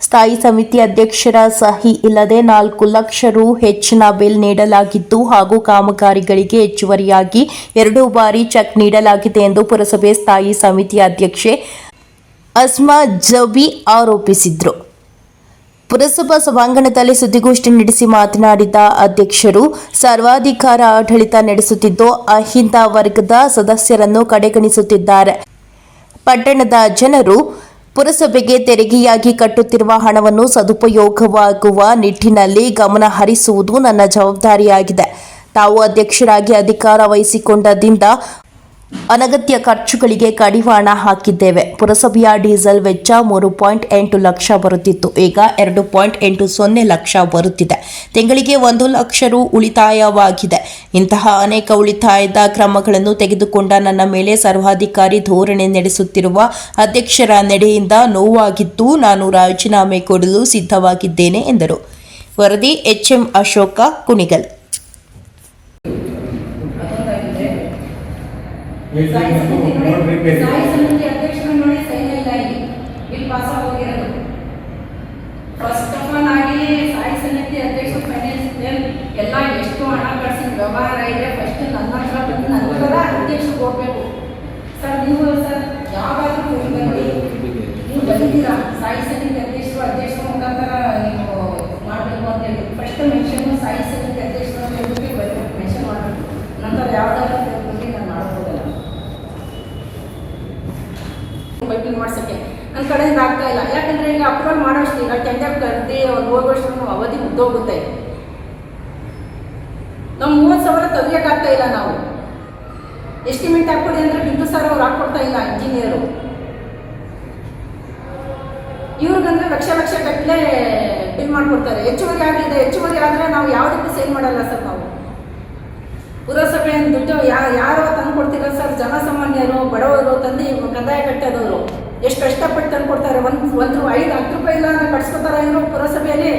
ಸ್ಥಾಯಿ ಸಮಿತಿ ಅಧ್ಯಕ್ಷರ ಸಹಿ ಇಲ್ಲದೆ ನಾಲ್ಕು ಲಕ್ಷ ರು ಹೆಚ್ಚಿನ ಬಿಲ್ ನೀಡಲಾಗಿದ್ದು ಹಾಗೂ ಕಾಮಗಾರಿಗಳಿಗೆ ಹೆಚ್ಚುವರಿಯಾಗಿ ಎರಡು ಬಾರಿ ಚೆಕ್ ನೀಡಲಾಗಿದೆ ಎಂದು ಪುರಸಭೆ ಸ್ಥಾಯಿ ಸಮಿತಿ ಅಧ್ಯಕ್ಷೆ ಅಸ್ಮಾ ಜಬಿ ಆರೋಪಿಸಿದರು. ಪುರಸಭಾ ಸಭಾಂಗಣದಲ್ಲಿ ಸುದ್ದಿಗೋಷ್ಠಿ ನಡೆಸಿ ಮಾತನಾಡಿದ ಅಧ್ಯಕ್ಷರು, ಸರ್ವಾಧಿಕಾರ ಆಡಳಿತ ನಡೆಸುತ್ತಿದ್ದು ಅಹಿಂದ ವರ್ಗದ ಸದಸ್ಯರನ್ನು ಕಡೆಗಣಿಸುತ್ತಿದ್ದಾರೆ. ಪಟ್ಟಣದ ಜನರು ಪುರಸಭೆಗೆ ತೆರಿಗೆಯಾಗಿ ಕಟ್ಟುತ್ತಿರುವ ಹಣವನ್ನು ಸದುಪಯೋಗವಾಗುವ ನಿಟ್ಟಿನಲ್ಲಿ ಗಮನ ಹರಿಸುವುದು ನನ್ನ ಜವಾಬ್ದಾರಿಯಾಗಿದೆ. ತಾವು ಅಧ್ಯಕ್ಷರಾಗಿ ಅಧಿಕಾರ ವಹಿಸಿಕೊಂಡದಿಂದ ಅನಗತ್ಯ ಖರ್ಚುಗಳಿಗೆ ಕಡಿವಾಣ ಹಾಕಿದ್ದೇವೆ. ಪುರಸಭೆಯ ಡೀಸೆಲ್ ವೆಚ್ಚ ಮೂರು ಪಾಯಿಂಟ್ ಎಂಟು ಲಕ್ಷ ಬರುತ್ತಿತ್ತು. ಈಗ ಎರಡು ಪಾಯಿಂಟ್ ಎಂಟು ಸೊನ್ನೆ ಲಕ್ಷ ಬರುತ್ತಿದೆ. ತಿಂಗಳಿಗೆ ಒಂದು ಲಕ್ಷ ರು ಉಳಿತಾಯವಾಗಿದೆ. ಇಂತಹ ಅನೇಕ ಉಳಿತಾಯದ ಕ್ರಮಗಳನ್ನು ತೆಗೆದುಕೊಂಡ ನನ್ನ ಮೇಲೆ ಸರ್ವಾಧಿಕಾರಿ ಧೋರಣೆ ನಡೆಸುತ್ತಿರುವ ಅಧ್ಯಕ್ಷರ ನಡೆಯಿಂದ ನೋವಾಗಿದ್ದು, ನಾನು ರಾಜೀನಾಮೆ ಕೊಡಲು ಸಿದ್ಧವಾಗಿದ್ದೇನೆ ಎಂದರು. ವರದಿ ಎಚ್ಎಂ ಅಶೋಕ ಕುಣಿಗಲ್. ಸಾಯಿ ಸಮಿತಿ ನೋಡಿ ಸಾಯಿ ಸಮಿತಿ ಅಧ್ಯಕ್ಷರು ನೋಡಿ ಸೈನ್ ಇಲ್ಲ ಇಲ್ಲಿ ಬಿಲ್ ಪಾಸ್ ಆಗೋಗಿರೋದು ಫಸ್ಟ್ ಆಫ್ ಆಲ್ ಆಗಿ ಸಾಯಿ ಸಮಿತಿ ಅಧ್ಯಕ್ಷರು ಫೈನಾನ್ಸ್ ಎಲ್ಲ ಎಷ್ಟು ಹಣ ಕಳಿಸಿ ವ್ಯವಹಾರ ಇದೆ. ಫಸ್ಟ್ ನನ್ನ ಹತ್ರ ಬಂದು ಅಧ್ಯಕ್ಷರು ಹೋಗ್ಬೇಕು ಸರ್ ನೀವು ಸರ್ ಯಾವಾಗಲೂ ನೀವು ಬಂದಿದ್ದೀರಾ? ಸಾಯಿ ಸಮಿತಿ ಅಧ್ಯಕ್ಷರು ಅಧ್ಯಕ್ಷರ ಮುಖಾಂತರ ನೀವು ಮಾಡಬೇಕು ಅಂತ ಹೇಳಿ ಫಸ್ಟ್ ಮೆನ್ಷನ್ ಸಾಯಿ ಸಮಿತಿ ಅಧ್ಯಕ್ಷರು ಅಂತ ಹೇಳ್ಬಿಟ್ಟು ಬರಬೇಕು ಮೆನ್ಷನ್ ಮಾಡಬೇಕು ನಂತರ ಯಾವ್ದಾದ್ರು ಬಗ್ಗೆ ನಾನು ಮಾಡ್ಬೋದಲ್ಲ ಬೈಕಿಂಗ್ ಮಾಡ್ಸಕ್ಕೆ ನನ್ನ ಕಡೆಯಿಂದ ಆಗ್ತಾ ಇಲ್ಲ. ಯಾಕಂದ್ರೆ ಈಗ ಅಪ್ರೂವಲ್ ಮಾಡೋಷ್ಟು ಈಗ ಟೆಂಡರ್ ಕರೆದಿ ಅವ್ರು ಹೋಗೋಷ್ಟು ಅವಧಿ ಮುಗ್ದೋಗುತ್ತೆ ನಮ್ಮ ಮೂವತ್ತು ಸಾವಿರ ತೆಗಿಯೋಕ್ಕಾಗ್ತಾ ಇಲ್ಲ ನಾವು. ಎಸ್ಟಿಮೇಟ್ ಹಾಕ್ಕೊಡಿ ಅಂದ್ರೆ ಬಿಂದು ಸರ್ ಅವ್ರು ಹಾಕ್ಕೊಡ್ತಾ ಇಲ್ಲ ಇಂಜಿನಿಯರು ಇವ್ರಿಗಂದ್ರೆ ಲಕ್ಷ ಲಕ್ಷ ಗಟ್ಟಲೆ ಬಿಲ್ ಮಾಡ್ಕೊಡ್ತಾರೆ. ಹೆಚ್ಚುವರಿ ಆಗಿದೆ, ಹೆಚ್ಚುವರಿ ಆದರೆ ನಾವು ಯಾವುದಕ್ಕೂ ಸೇಲ್ ಮಾಡಲ್ಲ ಸರ್ ನಾವು? ಪುರಸಭೆ ದುಡ್ಡು ಯಾರೋ ತಂದು ಕೊಡ್ತೀರ ಸರ್. ಜನಸಾಮಾನ್ಯರು ಬಡವರು ತಂದು ಇವ್ರು ಕಂದಾಯ ಕಟ್ಟೋದವರು. ಎಷ್ಟು ಕಷ್ಟಪಟ್ಟು ತಂದು ಕೊಡ್ತಾರೆ? ಒಂದು ಒಂದು ಐದು ಹತ್ತು ರೂಪಾಯಿ ಇಲ್ಲ ಕಟ್ಸ್ಕೊತಾರೆ ಕಟ್ಸ್ಕೊತಾರ ಇವರು ಪುರಸಭೆಯಲ್ಲಿ?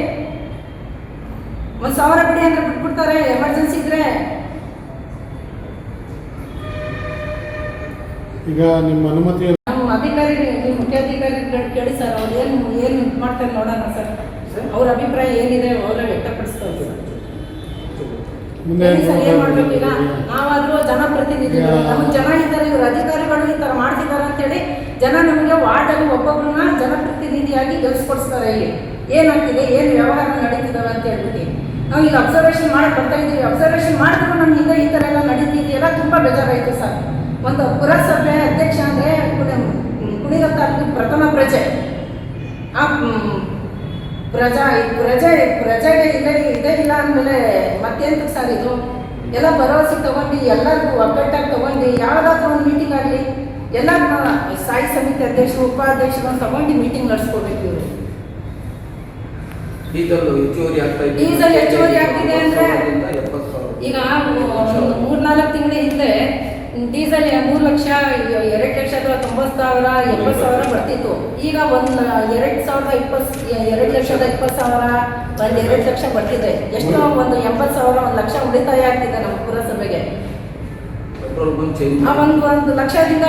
ಒಂದು ಸಾವಿರ ಬಿಡಿ ಅಂದ್ರೆ ಬಿಟ್ಬಿಡ್ತಾರೆ. ಎಮರ್ಜೆನ್ಸಿ ಇದ್ರೆ. ಈಗ ನಿಮ್ಮ ಅನುಮತಿ ನಮ್ಮ ಅಧಿಕಾರಿ ನಿಮ್ಮ ಮುಖ್ಯಾಧಿಕಾರಿ ಕೇಳಿ ಸರ್ ಅವ್ರು ಏನು ಏನು ಇದು ಮಾಡ್ತಾರೆ ನೋಡೋಣ ಸರ್. ಅವ್ರ ಅಭಿಪ್ರಾಯ ಏನಿದೆ ಅವರ ವ್ಯಕ್ತಪಡಿಸ್ತಾ ಇದ್ದೀವಿ. ಸರ್ ಏನ್ ಮಾಡ್ಬೇಕು ಈಗ ಈಗ ನಾವಾದ್ರೂ ಜನಪ್ರತಿನಿಧಿಗಳು ನಮ್ಗೆ ಜನ ಇದ್ದಾರೆ ಇವ್ರ ಅಧಿಕಾರಿಗಳು ಈ ತರ ಮಾಡ್ತಿದ್ದಾರೆ ಅಂತೇಳಿ ಜನ ನಮಗೆ ವಾರ್ಡಲ್ಲಿ ಒಬ್ಬೊಬ್ಬರನ್ನ ಜನಪ್ರತಿನಿಧಿಯಾಗಿ ಗೆಲ್ಸ್ಕೊಡ್ಸ್ತಾರೆ ಇಲ್ಲಿ. ಏನಾಗ್ತಿದೆ? ಏನು ವ್ಯವಹಾರ ನಡೀತಿದಾವೆ ಅಂತ ಹೇಳ್ಬಿಟ್ಟು. ನಾವು ಈಗ ಅಬ್ಸರ್ವೇಷನ್ ಮಾಡಕ್ ಬರ್ತಾ ಇದೀವಿ ಅಬ್ಸರ್ವೇಷನ್ ಮಾಡಿದ್ರು ನಮ್ಮ ಹಿಂದೆ ಈ ತರ ಎಲ್ಲ ನಡೀತಿದೆಯಲ್ಲ ತುಂಬಾ ಬೇಜಾರಾಯ್ತು ಸರ್. ಒಂದು ಪುರಸಭೆ ಅಧ್ಯಕ್ಷ ಅಂದ್ರೆ ತಾಲೂಕು ಪ್ರಥಮ ಪ್ರಜೆ. ಆ ಪ್ರಜಾ ಪ್ರಜೆ ಪ್ರಜೆಗೆ ಇದೆ ಇದೇ ಇಲ್ಲ ಅಂದಮೇಲೆ ಮತ್ತೆಂತ ಸರ್ ಇದು? ಎಲ್ಲ ಭರವಸೆ ತಗೊಂಡು ಎಲ್ಲರಿಗೂ ಒಗ್ಗಟ್ಟಾಗಿ ತಗೊಂಡು ಯಾವುದಾದ್ರೂ ಒಂದು ಮೀಟಿಂಗ್ ಆಗಲಿ ಎಲ್ಲ ಸಾಯಿ ಸಮಿತಿ ಅಧ್ಯಕ್ಷರು ಉಪಾಧ್ಯಕ್ಷರು ತಗೊಂಡು ಮೀಟಿಂಗ್ ನಡೆಸ್ಕೋಬೇಕು ಇವರು. ಡೀಸೆಲ್ ಹೆಚ್ಚುವರಿ ಆಗ್ತಾ ಇದೆ. ಡೀಸೆಲ್ ಹೆಚ್ಚುವರಿ ಆಗ್ತಿದೆ ಅಂದ್ರೆ ಈಗ ಮೂರ್ನಾಲ್ಕು ತಿಂಗಳ ಹಿಂದೆ ಡೀಸೆಲ್ ಮೂರು ಲಕ್ಷ ಎರಡು ತೊಂಬತ್ತು ಸಾವಿರ ಎಪ್ಪತ್ತು ಸಾವಿರ ಬರ್ತಿತ್ತು. ಈಗ ಒಂದು ಎರಡು ಸಾವಿರದ ಇಪ್ಪತ್ತು ಎರಡು ಲಕ್ಷದ ಇಪ್ಪತ್ತು ಸಾವಿರ ಒಂದು ಎರಡು ಲಕ್ಷ ಬರ್ತಿದೆ. ಎಷ್ಟೋ ಒಂದು ಎಂಬತ್ತು ಸಾವಿರ ಒಂದು ಲಕ್ಷ ಉಳಿತಾಯ ಆಗ್ತಿದೆ ನಮ್ಮ ಪುರಸಭೆಗೆ. ಆ ಒಂದು ಒಂದು ಲಕ್ಷದಿಂದ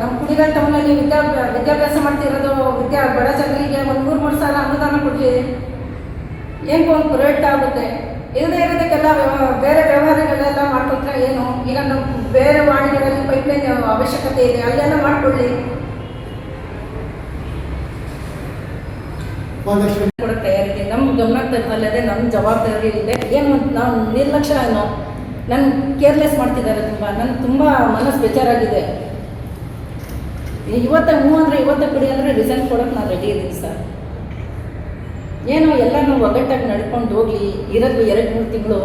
ನಮ್ಮ ಕುಡಿಗಲ್ ಟೌನಲ್ಲಿ ವಿದ್ಯಾ ವಿದ್ಯಾಭ್ಯಾಸ ಮಾಡ್ತಿರೋದು ವಿದ್ಯಾ ಬಡ ಜನರಿಗೆ ಒಂದು ಮೂರು ಮೂರು ಸಾವಿರ ಅನುದಾನ ಕೊಡ್ಲಿ ಏನು ಒಂದು ಪ್ರೊಡಕ್ಟ್ ಆಗುತ್ತೆ? ಇಲ್ಲದೆ ಇರೋದಕ್ಕೆಲ್ಲ ಬೇರೆ ವ್ಯವಹಾರಗಳೆಲ್ಲ ಮಾಡ್ಕೊಂಡ್ರೆ ಏನು? ಈಗ ನಮ್ಮ ಬೇರೆ ವಾಣಿಗಳಲ್ಲಿ ಪೈಪ್ಲೈನ್ ಅವಶ್ಯಕತೆ ಇದೆ ಅಲ್ಲೆಲ್ಲ ಮಾಡಿಕೊಳ್ಳಿ. ತಯಾರಿದೆ. ನಮ್ಮ ಗಮನಕ್ಕೆ ಅಲ್ಲದೆ ನಮ್ಮ ಜವಾಬ್ದಾರಿ ಇದೆ. ಏನು ನಾವು ನಿರ್ಲಕ್ಷ್ಯ ಏನೋ ನನ್ನ ಕೇರ್ಲೆಸ್ ಮಾಡ್ತಿದ್ದಾರೆ ತುಂಬ. ನನ್ನ ತುಂಬ ಮನಸ್ಸು ಬೇಜಾರಾಗಿದೆ. ಇವತ್ತ ಹ್ಞೂ ಅಂದರೆ ಇವತ್ತ ಕುಡಿ ಅಂದರೆ ರಿಸಲ್ಟ್ ಕೊಡೋಕೆ ನಾನು ರೆಡಿ ಇದ್ದೀನಿ ಸರ್. ಏನೋ ಎಲ್ಲನೂ ಒಗ್ಗಟ್ಟಾಗಿ ನಡ್ಕೊಂಡು ಹೋಗಿ ಇರೋದು ಎರಡು ಮೂರು ತಿಂಗಳು